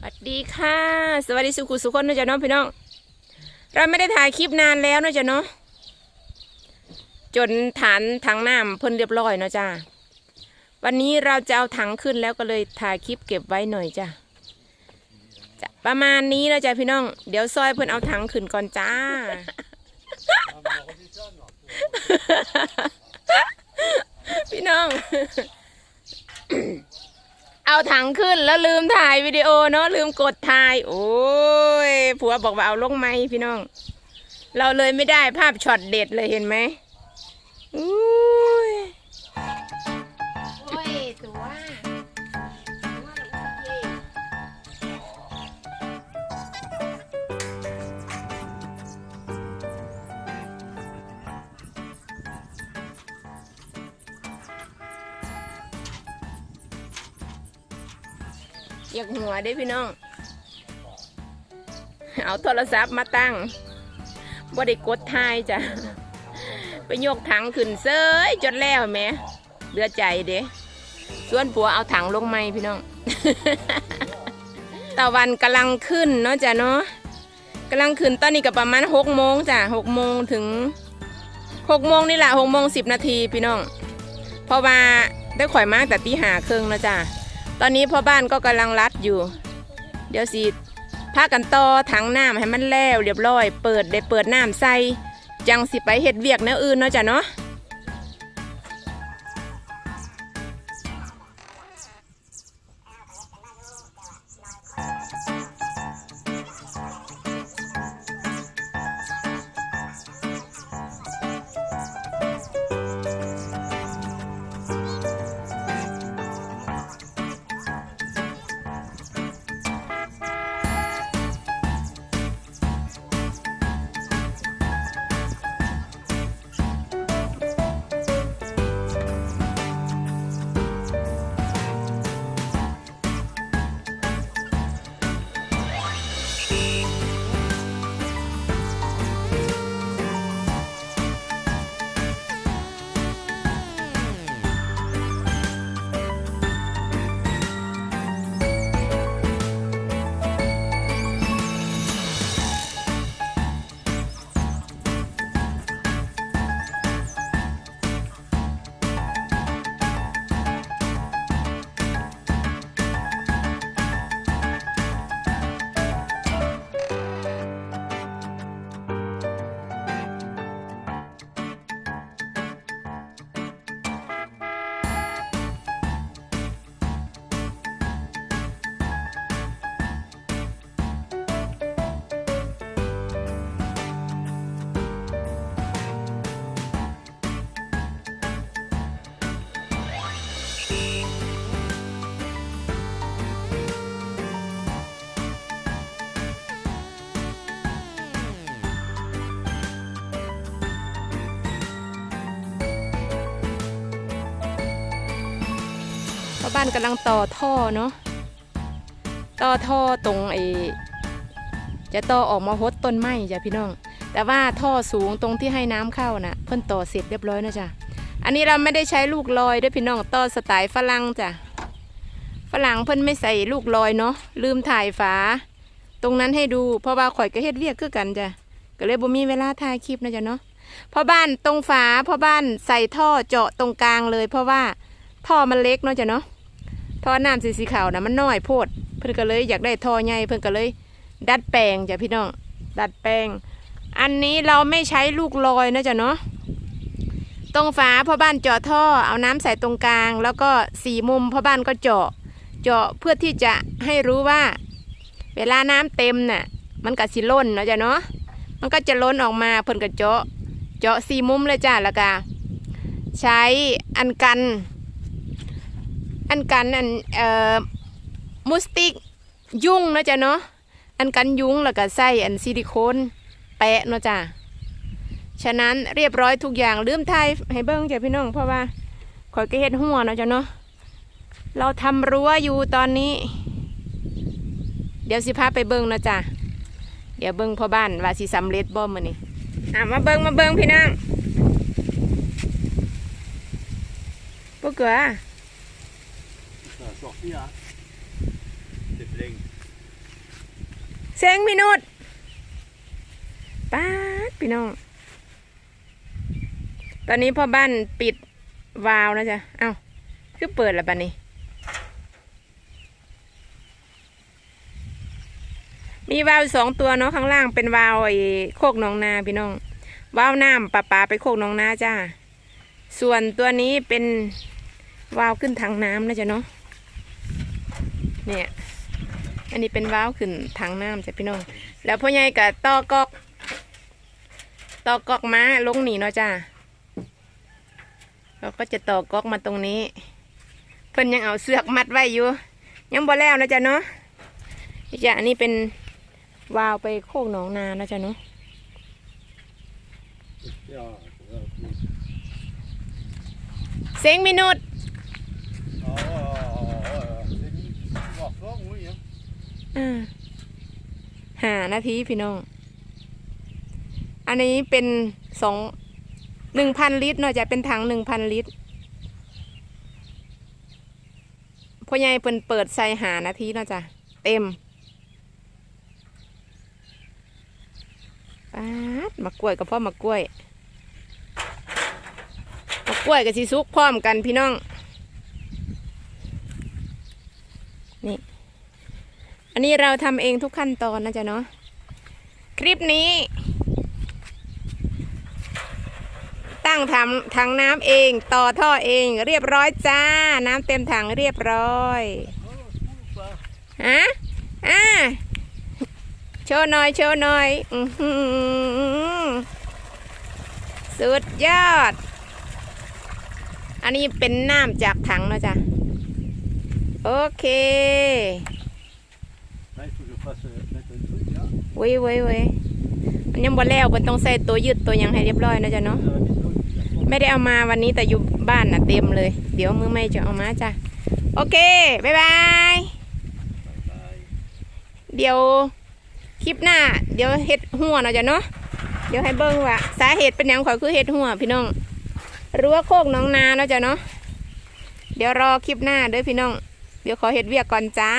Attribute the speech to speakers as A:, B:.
A: สวัสดีค่ะ สวัสดีสุขุสุขคนนะจ๊ะน้องพี่น้อง เราไม่ได้ถ่ายคลิปนานแล้วนะจ๊ะเนาะจนฐานถังน้ำเพิ่นเรียบร้อยนะจ้าวันนี้เราจะเอาถังขึ้นแล้วก็เลยถ่ายคลิปเก็บไว้หน่อยจ้ะจะประมาณนี้นะจ๊ะพี่น้อง เดี๋ยวซอยเพิ่นเอาถังขึ้นก่อนจ้า พี่น้อง เอาถังขึ้นแล้วลืมถ่ายวิดีโอเนาะลืมกดถ่าย โอ้ยผัวบอกว่าเอาลงไหมพี่น้อง เราเลยไม่ได้ภาพช็อตเด็ดเลยเห็นไหมอุ้ย โอ้ยตัว อยากหัวได้พี่น้อง เอาโทรศัพท์มาตั้งบ่ได้กดถ่ายจ้ะ ไปโยกถังขึ้นเซยจนแล้วแหม่เหลือใจเด้ส่วนผัวเอาถังลงไหมพี่น้องตะวันกำลังขึ้นเนาะจ้ะเนาะกำลังขึ้นตอนนี้ก็ประมาณหกโมงจ้ะหกโมงถึงหกโมงนี่แหละหกโมงสิบนาทีพี่น้อง เพราะว่าได้ข่อยมากแต่ตีหาครึ่งนะจ้ะ ตอนนี้พ่อบ้านก็กำลังรัดอยู่ เดี๋ยวสิพากันต่อถังน้ำให้มันแล้วเรียบร้อย เปิดได้เปิดน้ำใส่จังสิไปเห็ดเวียกแนวอื่นเนาะจ้ะเนาะ บ้านกำลังต่อท่อเนาะต่อท่อตรงไอ้จะต่อออกมาหดต้นไม้จ้ะพี่น้อง แต่ว่าท่อสูงตรงที่ให้น้ำเข้าน่ะ เพิ่นต่อเสร็จเรียบร้อยนะจ้ะอันนี้เราไม่ได้ใช้ลูกลอยด้วยพี่น้องต่อสไตล์ฝรั่งจ้ะฝรั่งเพิ่นไม่ใส่ลูกลอยเนาะลืมถ่ายฝา ตรงนั้นให้ดูเพราะว่าข่อยก็เฮ็ดเวียกคือกันจ้ะก็เลยบ่มีเวลาถ่ายคลิปนะจ๊ะเนาะพ่อบ้านตรงฝาพ่อบ้านใส่ท่อเจาะตรงกลางเลย เพราะว่าท่อมันเล็กเนาะจ้ะเนาะ ท่อน้ำสีสีขาวนะมันน้อยโพด เพิ่นก็เลยอยากได้ท่อใหญ่เพิ่นก็เลย ดัดแปลงจ้ะพี่น้อง ดัดแปลง อันนี้เราไม่ใช้ลูกลอยนะจ๊ะเนาะตรงฝาพ่อบ้านเจาะท่อเอาน้ำใส่ตรงกลาง แล้วก็สี่มุมพ่อบ้านก็เจาะ เจาะเพื่อที่จะให้รู้ว่า เวลาน้ำเต็มน่ะ มันก็สิล้นเนาะจ้ะเนาะมันก็จะล้นออกมาเพิ่นก็เจาะ เจาะสี่มุมเลยจ้ะแล้วก็ใช้อันกัน อันกันอันเอ่อมูสติกยุ่งเนาะจ้ะเนาะอันกันยุงแล้วก็ใส่อันซิลิโคนแปะเนาะจ้ะฉะนั้นเรียบร้อยทุกอย่างลืมไทยให้เบิ้งจ้ะพี่น้องเพราะว่าคอยก็เฮ็ดหัวเนาะจ้ะเนาะเราทำรั้วอยู่ตอนนี้ เดี๋ยวสิพาไปเบิ้งเนาะจ้ะเดี๋ยวเบิ้งพ่อบ้านว่าสิสำเร็จบ่มื้อนี้อะมาเบิ้งมาเบิ้งพี่น้องพวกเกลือ
B: Sophia. Sibling.
A: เซงพี่นุชป้าดพี่น้อง ตอนนี้พ่อบ้านปิดวาล์วนะจ๊ะ เอ้า คือเปิดแล้วบ้านนี้ มีวาล์วสองตัวเนาะข้างล่างเป็นวาล์วไอ้โคกหนองนาพี่น้อง วาล์วน้ำปลาปลาไปโคกหนองนาจ้า ส่วนตัวนี้เป็นวาล์วขึ้นถังน้ำนะจ๊ะเนาะ เนี่ยอันนี้เป็นวาล์วขึ้นถังน้ำจ้ะพี่น้อง แล้วพ่อใหญ่กับตอกอกตอกอกม้าลงหนีเนาะจ้าเราก็จะตอกอกมาตรงนี้ เพิ่นยังเอาเสือกมัดไว้อยู่ ยังบ่แล้วนะจ๊ะเนาะนี่จ้ะอันนี้เป็นวาล์วไปโคกหนองนานะจ๊ะเนาะเสียงมินุษ อ่าหานาทีพี่น้อง อันนี้เป็นสองหนึ่งพันลิตรเนาะจะเป็นถังหนึ่งพันลิตรพ่อใหญ่เพิ่นเปิดใส่หานาทีเนาะจ้ะเต็มป๊าดมากล้วยกับพ่อมากล้วยมากล้วยกับสีซุกพร้อมกันพี่น้อง นี่ อันนี้เราทำเองทุกขั้นตอนนะจ๊ะเนาะ คลิปนี้ ตั้งทำถังน้ำเองต่อท่อเองเรียบร้อยจ้า น้ำเต็มถังเรียบร้อยฮะอ่าโชว์หน่อยโชว์หน่อยอือสุดยอด อันนี้เป็นน้ำจากถังนะจ๊ะ โอเค เว้ยเว้ยเว้ยมันยังบ่แล้วมันต้องใส่ตัวยืดตัวยังให้เรียบร้อยนะจ๊ะเนาะไม่ได้เอามาวันนี้แต่อยู่บ้านน่ะเต็มเลย เดี๋ยวมือไม่จะเอามาจ้ะโอเคบ๊ายบายเดี๋ยวคลิปหน้า เดี๋ยวเฮ็ดหัวเนาะจ้ะเนาะเดี๋ยวให้เบิ้งว่าสาเหตุเป็นยังข่อยคือเฮ็ดหัวพี่น้องรั้วโคกหน้องนาเนาะจ้ะเนาะเดี๋ยวรอคลิปหน้าเด้อพี่น้อง เดี๋ยวขอเฮ็ดเวียกก่อนจ้า